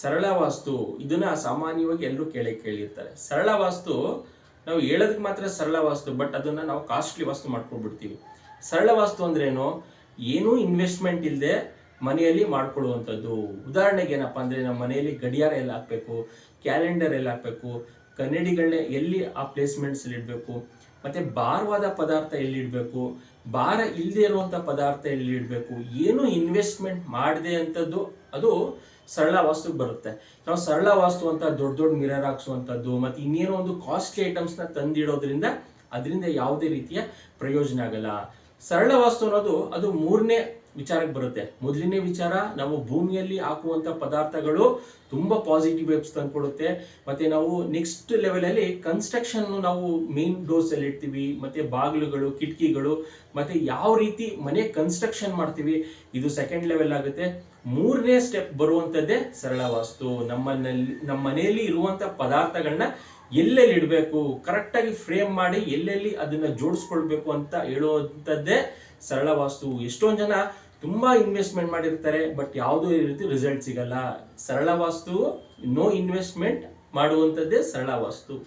ಸರಳ ವಾಸ್ತು, ಇದನ್ನ ಸಾಮಾನ್ಯವಾಗಿ ಎಲ್ಲರೂ ಕೇಳಿ ಕೇಳಿರ್ತಾರೆ. ಸರಳ ವಾಸ್ತು, ನಾವು ಹೇಳೋದಕ್ಕೆ ಮಾತ್ರ ಸರಳ ವಾಸ್ತು, ಬಟ್ ಅದನ್ನ ನಾವು ಕಾಸ್ಟ್ಲಿ ವಾಸ್ತು ಮಾಡ್ಕೊಂಡ್ಬಿಡ್ತೀವಿ. ಸರಳ ವಾಸ್ತು ಅಂದ್ರೇನು? ಏನೂ ಇನ್ವೆಸ್ಟ್ಮೆಂಟ್ ಇಲ್ಲದೆ ಮನೆಯಲ್ಲಿ ಮಾಡ್ಕೊಳ್ಳುವಂಥದ್ದು. ಉದಾಹರಣೆಗೆ ಏನಪ್ಪ ಅಂದರೆ ನಮ್ಮ ಮನೆಯಲ್ಲಿ ಗಡಿಯಾರ ಎಲ್ಲ ಹಾಕ್ಬೇಕು, ಕ್ಯಾಲೆಂಡರ್ ಎಲ್ಲ ಹಾಕಬೇಕು, ಕನ್ನಡಿಗಳನ್ನ ಎಲ್ಲಿ ಆ ಪ್ಲೇಸ್ಮೆಂಟ್ಸಲ್ಲಿ ಇಡಬೇಕು ಮತ್ತೆ ಭಾರವಾದ ಪದಾರ್ಥ ಎಲ್ಲಿ ಇಡಬೇಕು? ಭಾರ ಇಲ್ಲದೆ ಇರುವಂಥ ಪದಾರ್ಥ ಎಲ್ಲಿ ಇಡಬೇಕು? ಏನು ಇನ್ವೆಸ್ಟ್ಮೆಂಟ್ ಮಾಡದೆ ಅಂಥದ್ದು ಅದು ಸರಳ ವಾಸ್ತುಗೆ ಬರುತ್ತೆ. ನಾವು ಸರಳ ವಾಸ್ತು ಅಂತ ದೊಡ್ಡ ದೊಡ್ಡ ಮಿರರ್ ಹಾಕ್ಸುವಂಥದ್ದು ಮತ್ತೆ ಇನ್ನೇನೋ ಒಂದು ಕಾಸ್ಟ್ಲಿ ಐಟಮ್ಸ್ನ ತಂದಿಡೋದ್ರಿಂದ ಅದರಿಂದ ಯಾವುದೇ ರೀತಿಯ ಪ್ರಯೋಜನ ಆಗಲ್ಲ. ಸರಳ ವಾಸ್ತು ಅನ್ನೋದು ಅದು ಮೂರನೇ ವಿಚಾರಕ್ಕೆ ಬರುತ್ತೆ. ಮೊದಲನೇ ವಿಚಾರ, ನಾವು ಭೂಮಿಯಲ್ಲಿ ಹಾಕುವಂತ ಪದಾರ್ಥಗಳು ತುಂಬಾ ಪಾಸಿಟಿವ್ ವೇಬ್ಸ್ ತಂದ್ಕೊಡುತ್ತೆ. ಮತ್ತೆ ನಾವು ನೆಕ್ಸ್ಟ್ ಲೆವೆಲ್ ಅಲ್ಲಿ ಕನ್ಸ್ಟ್ರಕ್ಷನ್ ನಾವು ಮೇನ್ ಡೋರ್ಸ್ ಅಲ್ಲಿ ಇಡ್ತೀವಿ. ಮತ್ತೆ ಬಾಗಿಲುಗಳು, ಕಿಟಕಿಗಳು, ಮತ್ತೆ ಯಾವ ರೀತಿ ಮನೆ ಕನ್ಸ್ಟ್ರಕ್ಷನ್ ಮಾಡ್ತೀವಿ, ಇದು ಸೆಕೆಂಡ್ ಲೆವೆಲ್ ಆಗುತ್ತೆ. ಮೂರನೇ ಸ್ಟೆಪ್ ಬರುವಂತದ್ದೇ ಸರಳ ವಾಸ್ತು ನಮ್ಮನಲ್ಲಿ, ನಮ್ಮ ಮನೆಯಲ್ಲಿ ಇರುವಂತ ಪದಾರ್ಥಗಳನ್ನ ಎಲ್ಲೆಲ್ಲಿ ಇಡಬೇಕು ಕರೆಕ್ಟಾಗಿ ಫ್ರೇಮ್ ಮಾಡಿ ಎಲ್ಲೆಲ್ಲಿ ಅದನ್ನ ಜೋಡಿಸ್ಕೊಳ್ಬೇಕು ಅಂತ ಹೇಳುವಂಥದ್ದೇ ಸರಳ ವಾಸ್ತು ಎಷ್ಟೊಂದು ಜನ ತುಂಬಾ ಇನ್ವೆಸ್ಟ್ಮೆಂಟ್ ಮಾಡಿರ್ತಾರೆ ಬಟ್ ಯಾವುದೋ ರೀತಿ ರಿಸಲ್ಟ್ ಸಿಗಲ್ಲ. ಸರಳ ವಾಸ್ತು ನೋ ಇನ್ವೆಸ್ಟ್ಮೆಂಟ್ ಮಾಡುವಂಥದ್ದೇ ಸರಳ ವಾಸ್ತು.